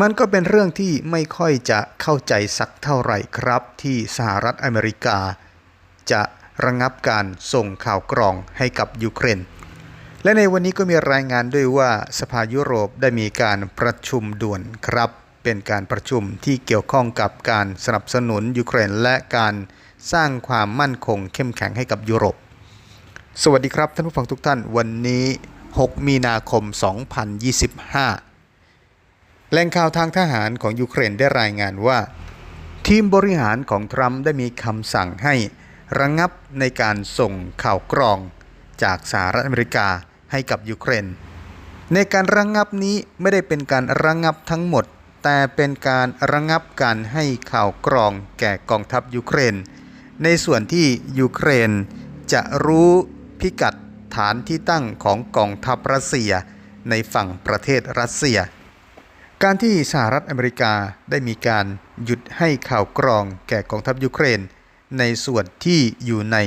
มันก็เป็นเรื่องที่ไม่ค่อยจะเข้าใจสักเท่าไหร่ครับ ที่สหรัฐอเมริกา จะระงับการส่งข่าวกรองให้กับยูเครน และในวันนี้ก็มีรายงานด้วยว่าสภายุโรปได้มีการประชุมด่วนครับ เป็นการประชุมที่เกี่ยวข้องกับการสนับสนุนยูเครน และการสร้างความมั่นคงเข้มแข็งให้กับยุโรป สวัสดีครับท่านผู้ฟังทุกท่านวันนี้ 6 มีนาคม 2025 แหล่งข่าวทางทหารของยูเครนได้รายงานว่า ทีมบริหารของทรัมป์ได้มีคำสั่งให้ระงงับในการส่งข่าวกรองจากสหรัฐอเมริกาให้กับยูเครน ในการระงงับนี้ไม่ได้เป็นการระงงับทั้งหมด แต่เป็นการระงงับการให้ข่าวกรองแก่กองทัพยูเครน ในส่วนที่ยูเครนจะรู้พิกัดฐานที่ตั้งของกองทัพรัสเซียในฝั่งประเทศรัสเซีย การที่สหรัฐอเมริกาได้มีการหยุดให้ข่าวกรองแก่กองทัพยูเครน ในส่วนที่อยู่ใน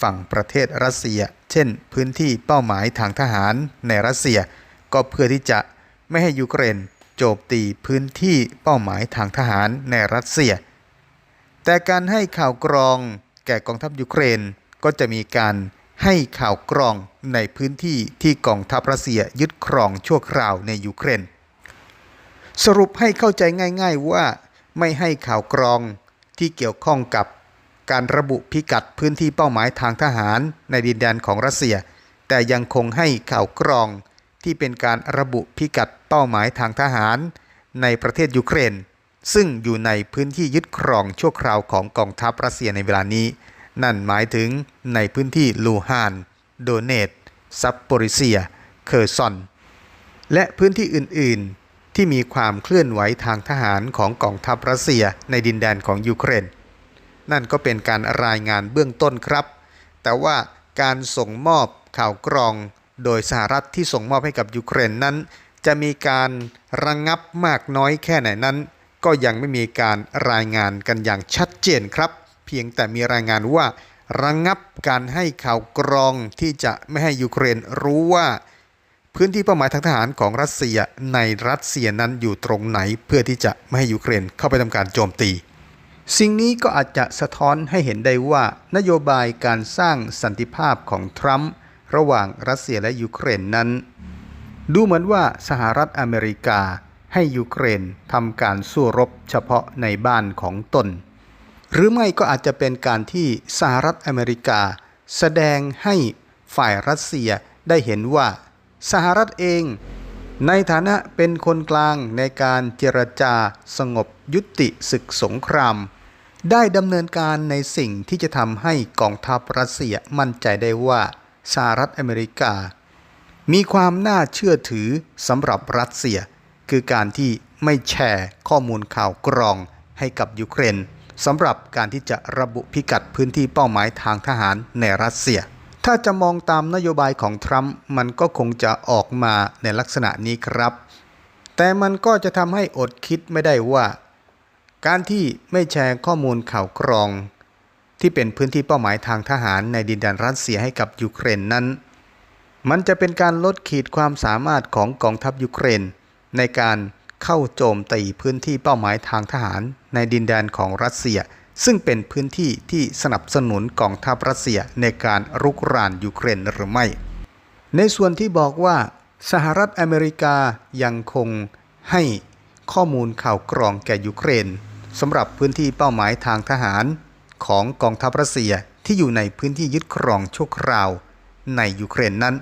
ฝั่งประเทศรัสเซีย เช่น พื้นที่เป้าหมายทางทหารในรัสเซีย ก็เพื่อที่จะไม่ให้ยูเครนโจมตีพื้นที่เป้าหมายทางทหารในรัสเซีย แต่การให้ข่าวกรองแก่กองทัพยูเครนก็จะมีการให้ข่าวกรองในพื้นที่ที่กองทัพรัสเซียยึดครองชั่วคราวในยูเครน สรุปให้เข้าใจง่าย ๆว่าไม่ให้ข่าวกรองที่เกี่ยวข้องกับการระบุพิกัดพื้นที่เป้าหมายทางทหารในดินแดนของรัสเซีย แต่ยังคงให้ข่าวกรองที่เป็นการระบุพิกัดเป้าหมายทางทหาร ในประเทศยูเครน ซึ่งอยู่ในพื้นที่ยึดครองชั่วคราวของกองทัพรัสเซียในเวลานี้ นั่นหมายถึงในพื้นที่ลูฮาน โดเนตซัปโปริเซีย เคอร์ซอน และพื้นที่อื่น ๆ ที่มีความเคลื่อนไหวทางทหารของกองทัพรัสเซียในดินแดนของยูเครน นั่นก็เป็นการรายงานเบื้องต้นครับ แต่ว่าการส่งมอบข่าวกรองโดยสหรัฐที่ส่งมอบให้กับยูเครนนั้น จะมีการระงงับมากน้อยแค่ไหนนั้น ก็ยังไม่มีการรายงานกันอย่างชัดเจนครับ เพียงแต่มีรายงานว่าระงงับการให้ข่าวกรองที่จะไม่ให้ยูเครนรู้ว่า พื้นที่เป้าหมายทางทหารของรัสเซียในรัสเซียนั้นอยู่ตรงไหนเพื่อที่จะไม่ให้ยูเครนเข้าไปทำการโจมตี สิ่งนี้ก็อาจจะสะท้อนให้เห็นได้ว่า นโยบายการสร้างสันติภาพของทรัมป์ระหว่างรัสเซียและยูเครนนั้น ดูเหมือนว่าสหรัฐอเมริกาให้ยูเครนทำการสู้รบเฉพาะในบ้านของตน หรือไม่ก็อาจจะเป็นการที่สหรัฐอเมริกา แสดงให้ฝ่ายรัสเซียได้เห็นว่า สหรัฐเอง ในฐานะเป็นคนกลางในการเจรจาสงบยุติศึกสงคราม ได้ดำเนินการในสิ่งที่จะทำให้กองทัพรัสเซียมั่นใจได้ว่าสหรัฐอเมริกา มีความน่าเชื่อถือสำหรับรัสเซีย คือการที่ไม่แชร์ข้อมูลข่าวกรองให้กับยูเครนสำหรับการที่จะระบุพิกัดพื้นที่เป้าหมายทางทหารในรัสเซีย ถ้าจะมองตามนโยบายของทรัมป์มันก็คงจะออกมาในลักษณะนี้ครับ แต่มันก็จะทำให้อดคิดไม่ได้ว่า การที่ไม่แชร์ข้อมูลข่าวกรอง ที่เป็นพื้นที่เป้าหมายทางทหารในดินแดนรัสเซียให้กับยูเครนนั้น มันจะเป็นการลดขีดความสามารถของกองทัพยูเครน ในการเข้าโจมตีพื้นที่เป้าหมายทางทหารในดินแดนของรัสเซีย ซึ่งเป็นพื้นที่ที่สนับสนุนกองทัพรัสเซียในการรุกรานยูเครนหรือไม่ ในส่วนที่บอกว่า สหรัฐอเมริกายังคงให้ข้อมูลข่าวกรองแก่ยูเครนสำหรับพื้นที่เป้าหมายทางทหาร ของกองทัพรัสเซียที่อยู่ในพื้นที่ยึดครองชั่วคราวในยูเครนนั้น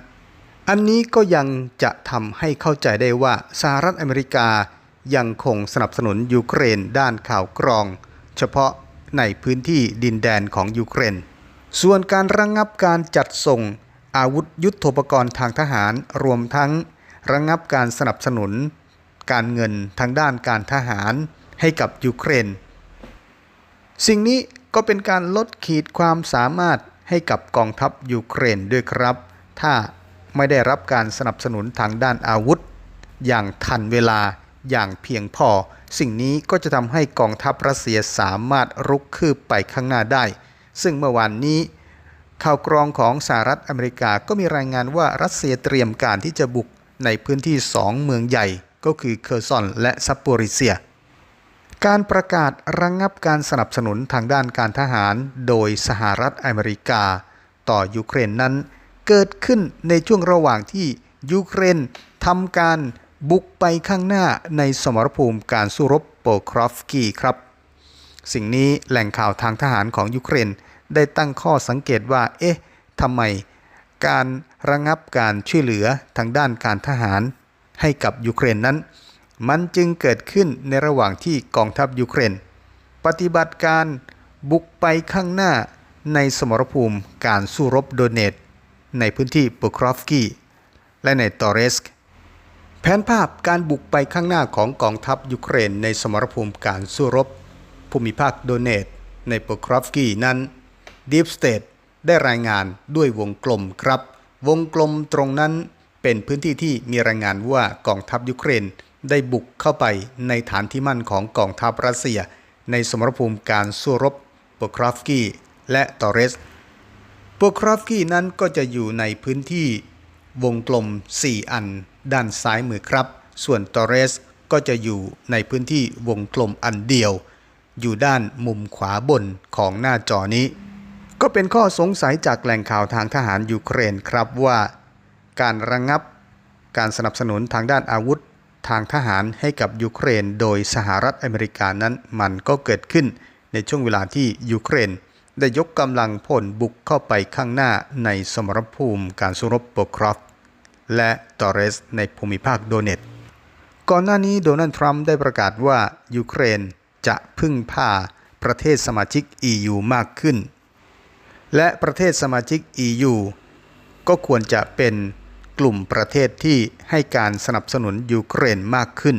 อันนี้ก็ยังจะทำให้เข้าใจได้ว่าสหรัฐอเมริกายังคงสนับสนุนยูเครนด้านข่าวกรอง เฉพาะ ในพื้นที่ดินแดนของยูเครน ส่วนการระงงับการจัดส่งอาวุธยุโทโธปกรณ์ทางทหารรวมทั้งระงงับการสนับสนุน การเงินทางด้านการทหารให้กับยูเครน สิ่งนี้ก็เป็นการลดขีดความสามารถให้กับกองทัพยูเครนด้วยครับ ถ้าไม่ได้รับการสนับสนุนทางด้านอาวุธ อย่างทันเวลาอย่างเพียงพอ สิ่งนี้ก็จะทำให้กองทัพรัสเซียสามารถรุกคืบไปข้างหน้าได้ ซึ่งเมื่อวานนี้ ข่าวกรองของสหรัฐอเมริกาก็มีรายงานว่ารัสเซียเตรียมการที่จะบุกในพื้นที่สองเมืองใหญ่ก็คือเคอร์ซอนและซัปโปริเซีย การประกาศระงงับการสนับสนุนทางด้านการทหารโดยสหรัฐอเมริกา ต่อยูเครนนั้น เกิดขึ้นในช่วงระหว่างที่ยูเครนทำการ บุกไปข้างหน้าในสมรภูมิการสู้รบโปครอฟกีครับ สิ่งนี้แหล่งข่าวทางทหารของยูเครนได้ตั้งข้อสังเกตว่า เอ๊ะทำไม การระงับการช่วยเหลือทางด้านการทหารให้กับยูเครนนั้น มันจึงเกิดขึ้นในระหว่างที่กองทัพยูเครน ปฏิบัติการบุกไปข้างหน้าในสมรภูมิการสู้รบโดเนตในพื้นที่ปุครอฟกีและในตอเรสก แผนภาพการบุกไปข้างหน้าของกองทัพยูเครนในสมรภูมิการสู้รบ ภูมิภาคโดเนตในปุครอฟกีนั้น Deep State ได้รายงานด้วยวงกลมครับ วงกลมตรงนั้นเป็นพื้นที่ที่มีรายงานว่ากองทัพยูเครนได้บุกเข้าไปในฐานที่มั่นของกองทัพรัสเซีย ในสมรภูมิการสู้รบปุครอฟกีและตอเรสโปครอฟกี้นั้นก็จะอยู่ในพื้นที่วงกลม 4 อัน ด้านซ้ายมือครับ ส่วนตอเรสก็จะอยู่ในพื้นที่วงกลมอันเดียว อยู่ด้านมุมขวาบนของหน้าจอนี้ ก็เป็นข้อสงสัยจากแหล่งข่าวทางทหารยูเครนครับว่า การระงงับ การสนับสนุนทางด้านอาวุธทางทหารให้กับยูเครนโดยสหรัฐอเมริกานั้นมันก็เกิดขึ้นในช่วงเวลาที่ยูเครน ได้ยกกำลังพลบุกเข้าไปข้างหน้าในสมรภูมิการสู้รบโปครอฟ และตอเรสในภูมิภาคโดเนตก่อนหน้านี้โดนัลด์ทรัมป์ได้ประกาศว่ายูเครนจะพึ่งพาประเทศสมาชิก EU มากขึ้น และประเทศสมาชิก EU ก็ควรจะเป็นกลุ่มประเทศที่ให้การสนับสนุนยูเครนมากขึ้น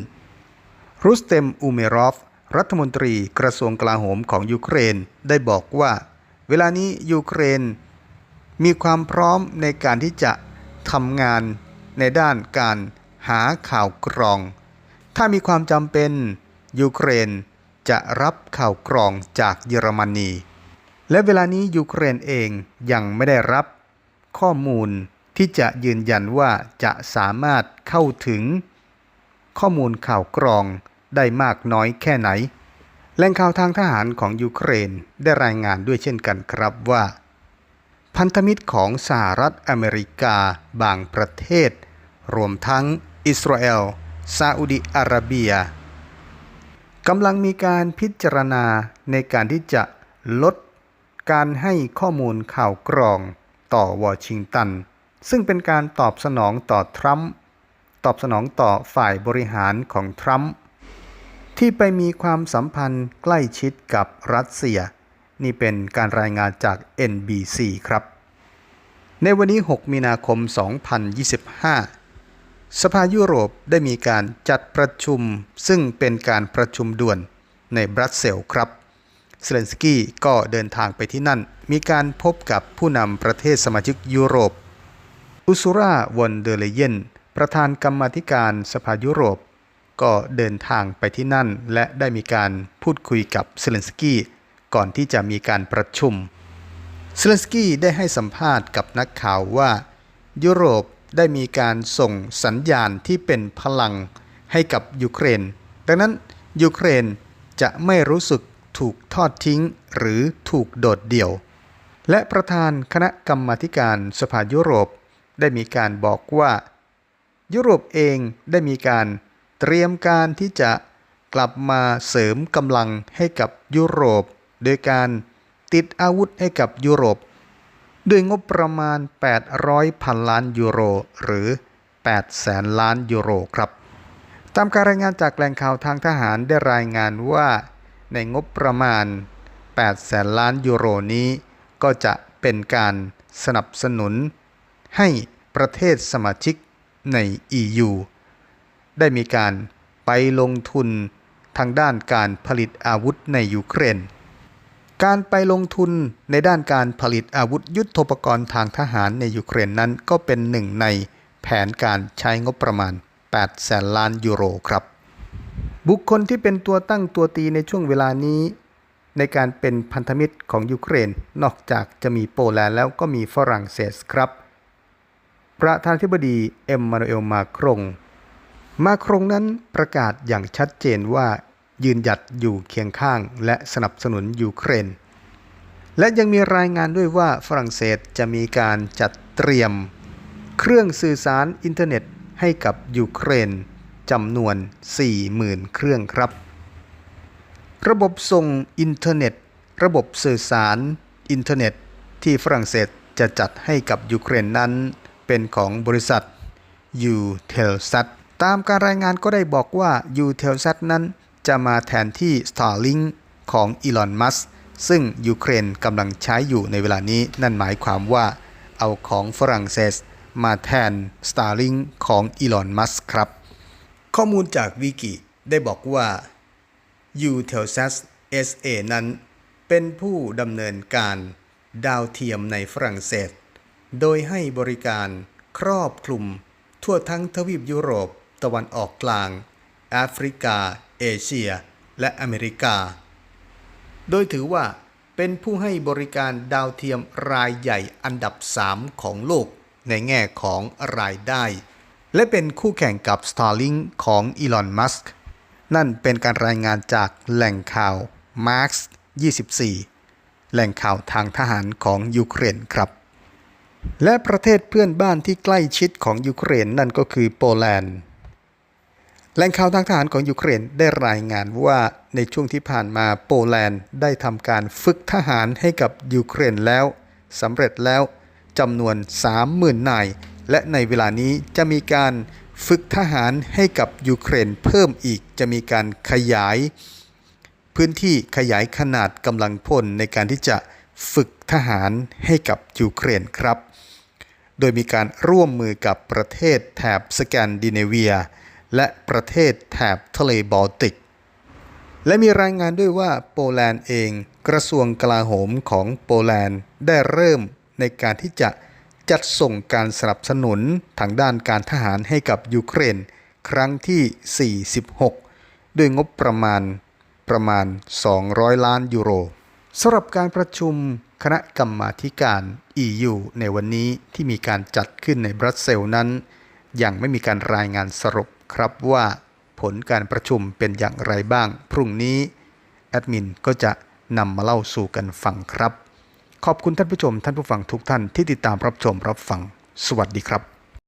รุสเตมอูเมรอฟ รัฐมนตรีกระทรวงกลาโหมของยูเครนได้บอกว่า เวลานี้ยูเครนมีความพร้อมในการที่จะ ทำงานในด้านการหาข่าวกรอง ถ้ามีความจำเป็นยูเครนจะรับข่าวกรองจากเยอรมนี และเวลานี้ยูเครนเองยังไม่ได้รับข้อมูลที่จะยืนยันว่าจะสามารถเข้าถึง ข้อมูลข่าวกรองได้มากน้อยแค่ไหน แหล่งข่าวทางทหารของยูเครนได้รายงานด้วยเช่นกันครับว่า พันธมิตรของสหรัฐอเมริกาบางประเทศ รวมทั้งอิสราเอลซาอุดิอาระเบียกำลังมีการพิจารณาในการที่จะลดการให้ข้อมูลข่าวกรองต่อวอชิงตัน ซึ่งเป็นการตอบสนองต่อทรัมป์ตอบสนองต่อฝ่ายบริหารของทรัมป์ที่ไปมีความสัมพันธ์ใกล้ชิดกับรัสเซีย นี่เป็นการรายงานจาก NBC ครับ ในวันนี้ 6 มีนาคม 2025 สภายุโรปได้มีการจัดประชุม ซึ่งเป็นการประชุมด่วนในบรัสเซลส์ครับเซเลนสกี้ก็เดินทางไปที่นั่น มีการพบกับผู้นำประเทศสมาชิกยุโรป อุซุราวอนเดเลเยน ประธานกรรมธิการสภายุโรป ก็เดินทางไปที่นั่น และได้มีการพูดคุยกับเซเลนสกี้ ก่อนที่จะมีการประชุมเซเลนสกี้ได้ให้สัมภาษณ์กับนักข่าวว่า ยุโรปได้มีการส่งสัญญาณที่เป็นพลังให้กับยูเครน ดังนั้นยูเครนจะไม่รู้สึกถูกทอดทิ้งหรือถูกโดดเดี่ยว และประธานคณะกรรมาการสภายุโรปได้มีการบอกว่า ยุโรปเองได้มีการเตรียมการที่จะกลับมาเสริมกำลังให้กับยุโรป โดยการติดอาวุธให้กับยุโรป ด้วยงบประมาณ 800พันล้านยูโร หรือ 8 แสนล้านยูโรครับ ตามการรายงานจากแหล่งข่าวทางทหารได้รายงานว่า ในงบประมาณ 8 แสนล้านยูโรนี้ ก็จะเป็นการสนับสนุน ให้ประเทศสมาชิกใน EU ได้มีการไปลงทุนทางด้านการผลิตอาวุธในยูเครน การไปลงทุนในด้านการผลิตอาวุธยุทโธปกรณ์ทางทหารในยูเครนนั้นก็เป็นหนึ่งในแผนการใช้งบประมาณ 8 แสนล้านยูโรครับ บุคคลที่เป็นตัวตั้งตัวตีในช่วงเวลานี้ ในการเป็นพันธมิตรของยูเครน นอกจากจะมีโปแลนด์แล้วก็มีฝรั่งเศสครับ ประธานาธิบดีเอ็มมานูเอลมาครง มาครงนั้นประกาศอย่างชัดเจนว่า ยืนหยัดอยู่เคียงข้างและสนับสนุนยูเครน และยังมีรายงานด้วยว่าฝรั่งเศสจะมีการจัดเตรียม เครื่องสื่อสารอินเทอร์เน็ตให้กับยูเครนจำนวน 40,000 เครื่องครับ ระบบส่งอินเทอร์เน็ต ระบบสื่อสารอินเทอร์เน็ต ที่ฝรั่งเศสจะจัดให้กับยูเครนนั้น เป็นของบริษัท u t e l s a t ตตามการรายงานก็ได้บอกว่า u t e l s a t นั้น จะมาแทนที่ Starlink ของอีลอนมัสซึ่งยูเครนกำลังใช้อยู่ในเวลานี้นั่นหมายความว่า เอาของฝรั่งเศสมาแทน Starlink ของอีลอนมัสครับ ข้อมูลจากวิกิได้บอกว่า u t e l s a t SA นั้น เป็นผู้ดำเนินการดาวเทียมในฝรั่งเศส โดยให้บริการครอบคลุม ทั่วทั้งทวีปยุโรป ตะวันออกกลางแอฟริกา เอเชีย และอเมริกา โดยถือว่าเป็นผู้ให้บริการดาวเทียมรายใหญ่อันดับ 3 ของโลกในแง่ของรายได้ และเป็นคู่แข่งกับ Starlink ของอีลอน มัสก์ นั่นเป็นการรายงานจากแหล่งข่าว Marks 24 แหล่งข่าวทางทหารของยูเครนครับ และประเทศเพื่อนบ้านที่ใกล้ชิดของยูเครนนั่นก็คือโปแลนด์ แหล่งข่าวทางทหารของยูเครนได้รายงานว่าในช่วงที่ผ่านมาโปแลนด์ได้ทำการฝึกทหารให้กับยูเครนแล้วสำเร็จแล้วจำนวน 30,000 นาย และในเวลานี้จะมีการฝึกทหารให้กับยูเครนเพิ่มอีกจะมีการขยาย พื้นที่ขยายขนาดกำลังพลในการที่จะฝึกทหารให้กับยูเครนครับ โดยมีการร่วมมือกับประเทศแถบสแกนดิเนเวีย และประเทศแถบทะเลบอลติก และมีรายงานด้วยว่าโปแลนด์เองกระทรวงกลาโหมของโปแลนด์ได้เริ่มในการที่จะจัดส่งการสนับสนุนทางด้านการทหารให้กับยูเครน ครั้งที่ 46 ด้วยงบประมาณประมาณ 200 ล้านยูโรสำหรับการประชุมคณะกรรมาธิการ EU ในวันนี้ที่มีการจัดขึ้นในบรัสเซลนั้น ยังไม่มีการรายงานสรุป ครับว่าผลการประชุมเป็นอย่างไรบ้าง พรุ่งนี้แอดมินก็จะนำมาเล่าสู่กันฟังครับ ขอบคุณท่านผู้ชมท่านผู้ฟังทุกท่านที่ติดตามรับชมรับฟัง สวัสดีครับ